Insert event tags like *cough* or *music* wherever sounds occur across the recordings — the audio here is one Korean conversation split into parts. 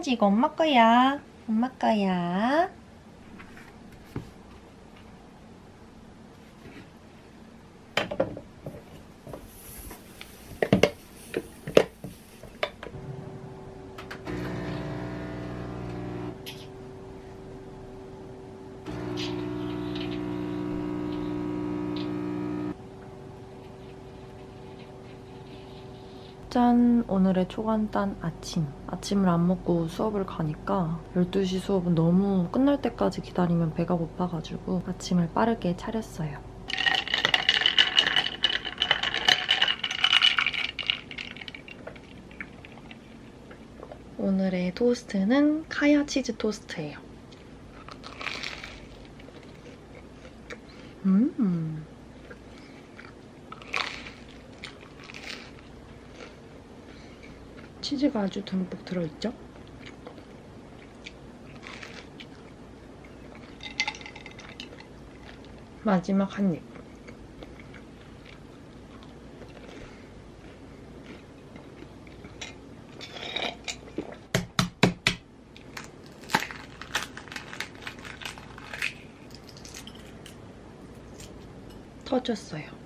반지 이거 엄마 거야. 엄마 거야. 짠! 오늘의 초간단 아침. 아침을 안 먹고 수업을 가니까 12시 수업은 너무 끝날 때까지 기다리면 배가 고파가지고 아침을 빠르게 차렸어요. 오늘의 토스트는 카야 치즈 토스트예요. 음. 치즈가 아주 듬뿍 들어있죠? 마지막 한 입. 터졌어요.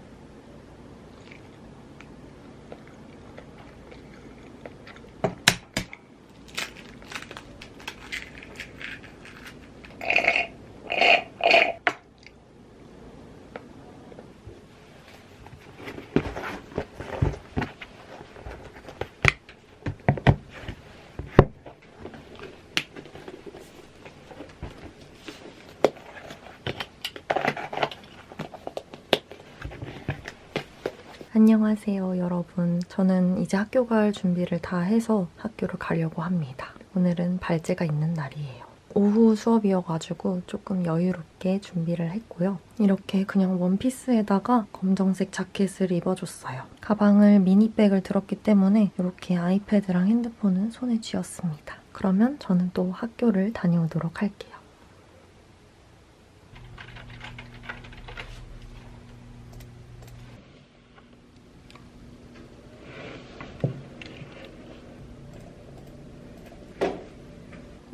안녕하세요, 여러분. 저는 이제 학교 갈 준비를 다 해서 학교를 가려고 합니다. 오늘은 발제가 있는 날이에요. 오후 수업이어가지고 조금 여유롭게 준비를 했고요. 이렇게 그냥 원피스에다가 검정색 자켓을 입어줬어요. 가방을 미니백을 들었기 때문에 이렇게 아이패드랑 핸드폰은 손에 쥐었습니다. 그러면 저는 또 학교를 다녀오도록 할게요.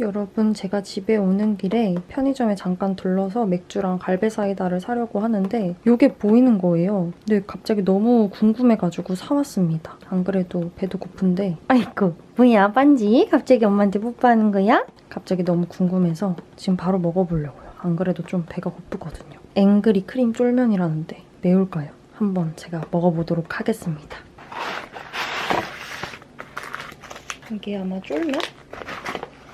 여러분 제가 집에 오는 길에 편의점에 잠깐 들러서 맥주랑 갈배 사이다를 사려고 하는데 이게 보이는 거예요. 근데 갑자기 너무 궁금해가지고 사왔습니다. 안 그래도 배도 고픈데 아이고 뭐야 반지? 갑자기 엄마한테 뽀뽀하는 거야? 갑자기 너무 궁금해서 지금 바로 먹어보려고요. 안 그래도 좀 배가 고프거든요. 앵그리 크림 쫄면이라는데 매울까요? 한번 제가 먹어보도록 하겠습니다. 이게 아마 쫄면?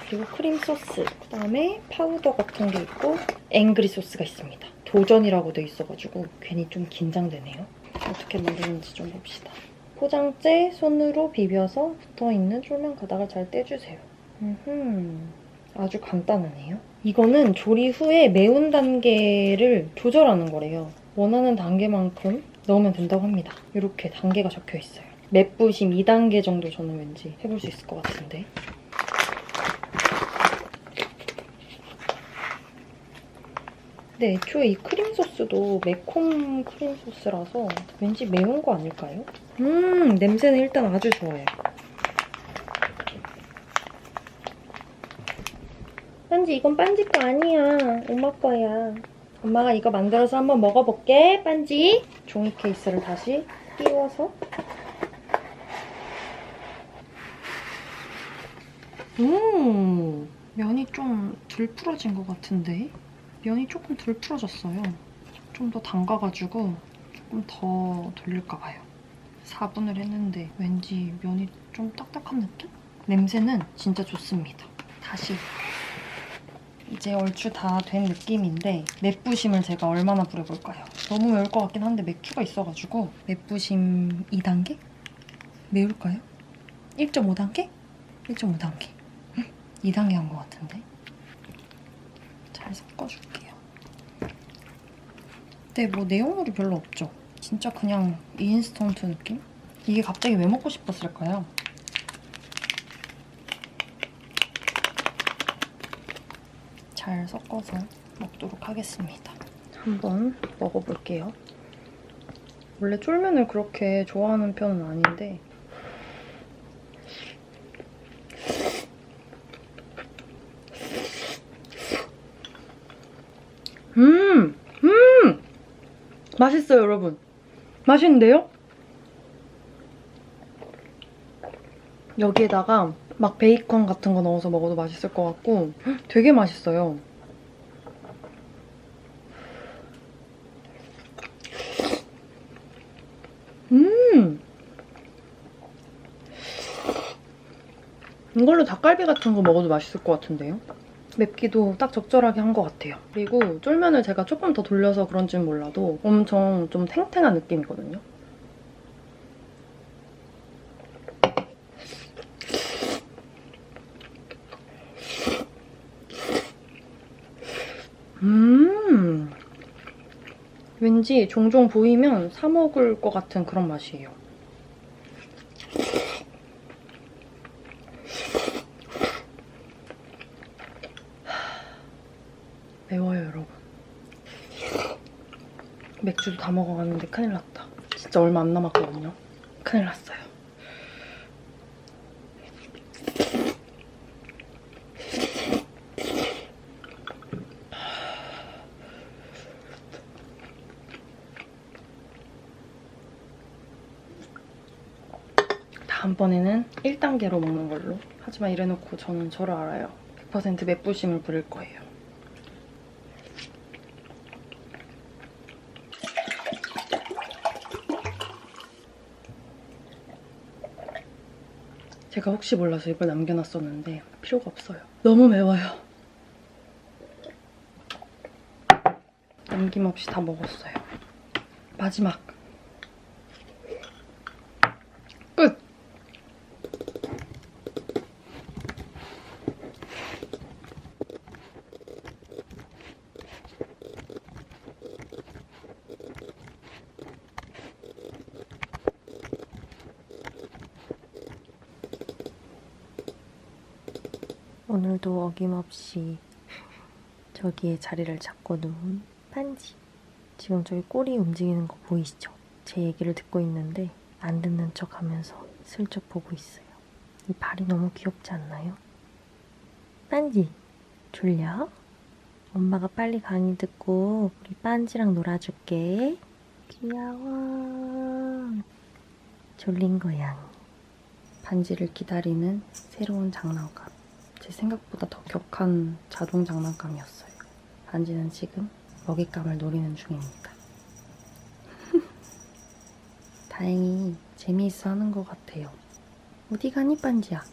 그리고 크림 소스, 그다음에 파우더 같은 게 있고 앵그리 소스가 있습니다. 도전이라고 돼 있어가지고 괜히 좀 긴장되네요. 어떻게 만드는지 좀 봅시다. 포장재 손으로 비벼서 붙어있는 쫄면 가닥을 잘 떼주세요. 음흠, 아주 간단하네요. 이거는 조리 후에 매운 단계를 조절하는 거래요. 원하는 단계만큼 넣으면 된다고 합니다. 이렇게 단계가 적혀 있어요. 맵부심 2단계 정도 저는 왠지 해볼 수 있을 것 같은데. 근데 애초에 이 크림 소스도 매콤 크림 소스라서 왠지 매운 거 아닐까요? 음, 냄새는 일단 아주 좋아요. 반지 이건 반지 거 아니야. 엄마 거야. 엄마가 이거 만들어서 한번 먹어볼게, 반지. 종이 케이스를 다시 끼워서. 음, 면이 좀 덜 풀어진 것 같은데? 면이 조금 덜 풀어졌어요. 좀 더 담가가지고 조금 더 돌릴까 봐요. 4분을 했는데 왠지 면이 좀 딱딱한 느낌? 냄새는 진짜 좋습니다. 다시 이제 얼추 다 된 느낌인데 맵부심을 제가 얼마나 부려볼까요? 너무 매울 것 같긴 한데 맥주가 있어가지고 맵부심 2단계? 매울까요? 1.5단계? 1.5단계 2단계 한 것 같은데 잘 섞어줄게요. 근데 뭐 내용물이 별로 없죠? 진짜 그냥 인스턴트 느낌? 이게 갑자기 왜 먹고 싶었을까요? 잘 섞어서 먹도록 하겠습니다. 한번 먹어볼게요. 원래 쫄면을 그렇게 좋아하는 편은 아닌데 맛있어요, 여러분. 맛있는데요? 여기에다가 막 베이컨 같은 거 넣어서 먹어도 맛있을 것 같고 *gasps* 되게 맛있어요. 음! 이걸로 닭갈비 같은 거 먹어도 맛있을 것 같은데요? 맵기도 딱 적절하게 한 것 같아요. 그리고 쫄면을 제가 조금 더 돌려서 그런지는 몰라도 엄청 좀 탱탱한 느낌이거든요. 음. 왠지 종종 보이면 사 먹을 것 같은 그런 맛이에요. 매워요, 여러분. 맥주도 다 먹어가는데 큰일 났다. 진짜 얼마 안 남았거든요. 큰일 났어요. 다음번에는 1단계로 먹는 걸로. 하지만 이래놓고 저는 저를 알아요. 100% 맵부심을 부릴 거예요. 제가 혹시 몰라서 이걸 남겨놨었는데 필요가 없어요. 너무 매워요. 남김없이 다 먹었어요. 마지막. 오늘도 어김없이 저기에 자리를 잡고 누운 반지. 지금 저기 꼬리 움직이는 거 보이시죠? 제 얘기를 듣고 있는데 안 듣는 척 하면서 슬쩍 보고 있어요. 이 발이 너무 귀엽지 않나요? 반지, 졸려? 엄마가 빨리 강의 듣고 우리 반지랑 놀아줄게. 귀여워. 졸린 고양이. 반지를 기다리는 새로운 장난감. 제 생각보다 더 격한 자동 장난감이었어요. 반지는 지금 먹잇감을 노리는 중입니다. *laughs* 다행히 재미있어 하는 것 같아요. 어디 가니, 반지야?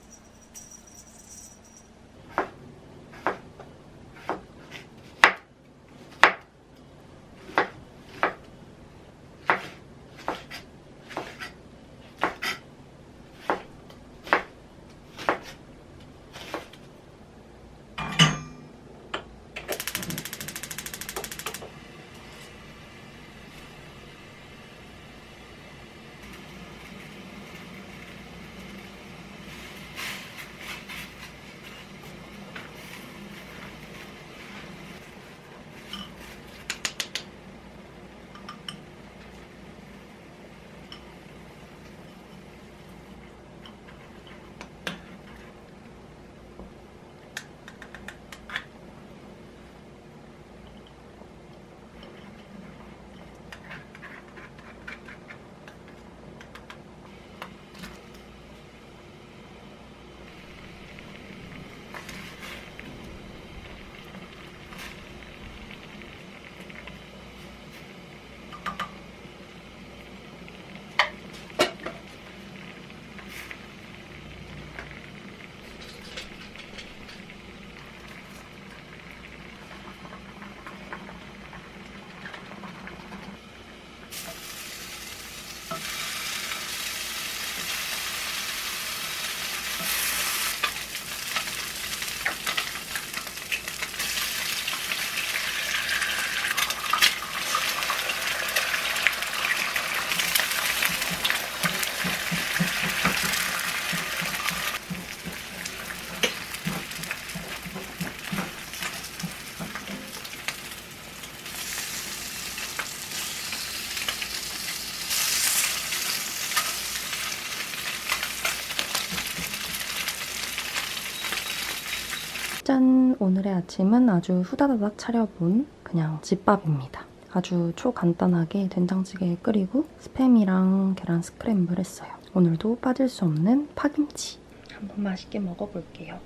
짠! 오늘의 아침은 아주 후다다닥 차려본 그냥 집밥입니다. 아주 초간단하게 된장찌개 끓이고 스팸이랑 계란 스크램블 했어요. 오늘도 빠질 수 없는 파김치. 한번 맛있게 먹어볼게요.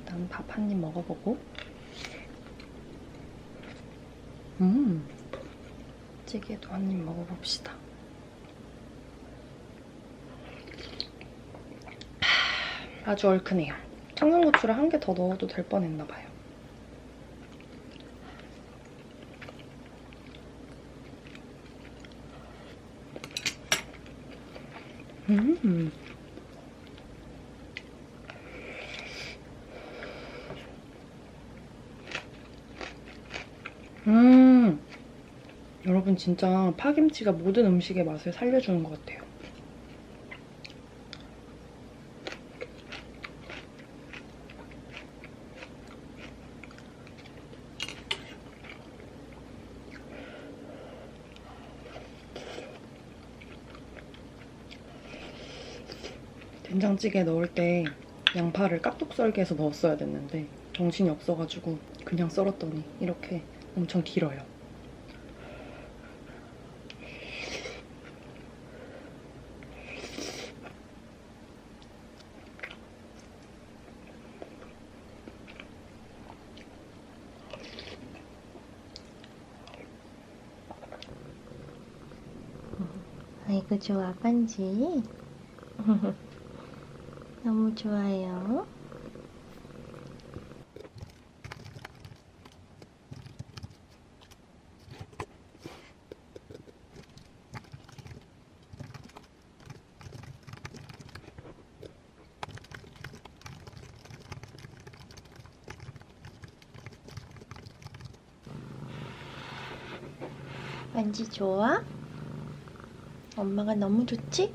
일단 밥 한 입 먹어보고. 음, 찌개도 한 입 먹어봅시다. 하, 아주 얼큰해요. 청양고추를 한 개 더 넣어도 될 뻔했나 봐요. 음. 음. 여러분 진짜 파김치가 모든 음식의 맛을 살려주는 것 같아요. 된장찌개 넣을 때 양파를 깍둑 썰게 해서 넣었어야 됐는데 정신이 없어가지고 그냥 썰었더니 이렇게 엄청 길어요. 아이고 좋아 반지 *laughs* 너무 좋아요 반지 좋아? 엄마가 너무 좋지?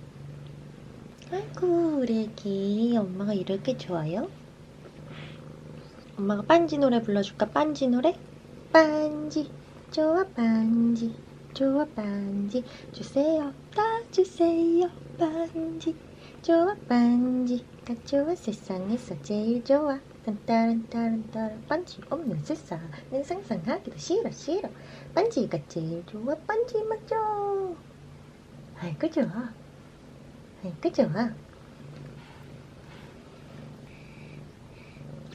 아이고 우리 애기. 엄마가 이렇게 좋아요? 엄마가 반지 노래 불러줄까? 반지 노래? 반지. 좋아 반지. 좋아 반지. 주세요. 다 주세요. 반지. 좋아 반지가 좋아. 세상에서 제일 좋아. 딴따란따란따란 반지 없는 세상은 상상하기도 싫어 싫어. 반지가 제일 좋아. 반지 맞죠? 아이고 좋아 아이고 좋아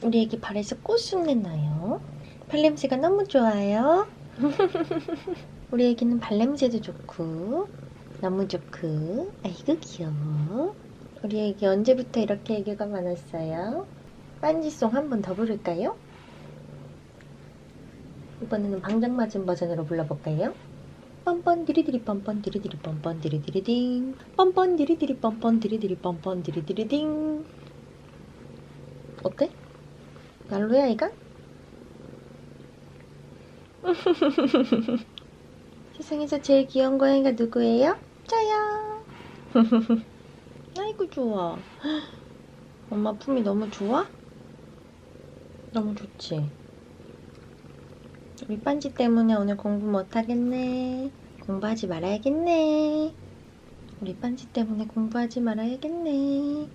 우리 애기 발에서 꽃순내 나요 발냄새가 너무 좋아요 *laughs* 우리 애기는 발냄새도 좋고 너무 좋고 아이고 귀여워 우리 애기 언제부터 이렇게 애교가 많았어요? 빤지송 한 번 더 부를까요? 이번에는 방정 맞은 버전으로 불러볼까요? 뻔뻔 디리디리 뻔뻔 디리디리 뻔뻔 디리디리딩 뻔뻔 디리디리 뻔뻔 디리디리 뻔뻔 디리디리딩 어때? 별로야 이가? *laughs* 세상에서 제일 귀여운 고양이가 누구예요? 저요 *laughs* 아이고 좋아 *gasps* 엄마 품이 너무 좋아? 너무 좋지? 우리 반지 때문에 오늘 공부 못하겠네. 공부하지 말아야겠네. 우리 반지 때문에 공부하지 말아야겠네.